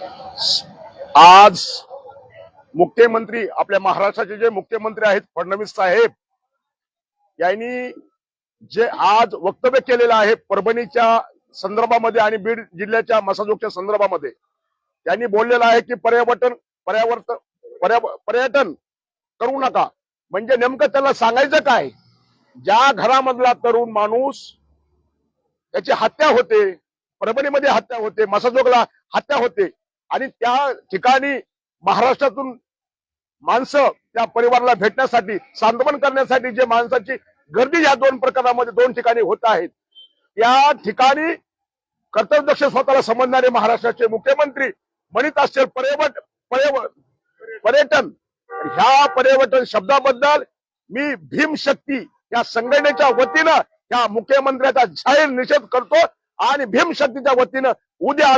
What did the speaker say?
आज मुख्यमंत्री आपल्या महाराष्ट्राचे जे मुख्यमंत्री आहेत फडणवीस साहेब यांनी जे आज वक्तव्य केलेलं आहे परभणीच्या संदर्भामध्ये आणि बीड जिल्ह्याच्या मसाजोगच्या संदर्भामध्ये त्यांनी बोललेलं आहे की पर्यावरण पर्यावर्तन पर्या- पर्यटन करू नका. म्हणजे नेमकं त्याला सांगायचं काय? ज्या घरामधला तरुण माणूस त्याची हत्या होते परभणीमध्ये हत्या होते मसाजोगला हत्या होते आणि त्या ठिकाणी महाराष्ट्रातून माणसं त्या परिवाराला भेटण्यासाठी सांत्वन करण्यासाठी जे माणसाची गर्दी या दोन प्रकारामध्ये दोन ठिकाणी होत आहेत. त्या ठिकाणी कर्तव्यदक्ष स्वतःला समजणारे महाराष्ट्राचे मुख्यमंत्री म्हणत असतील पर्यवट पर्यटन ह्या पर्यटन शब्दाबद्दल मी भीमशक्ती या संघटनेच्या वतीनं या मुख्यमंत्र्याचा जाहीर निषेध करतो आणि भीमशक्तीच्या वतीनं उद्या आम्ही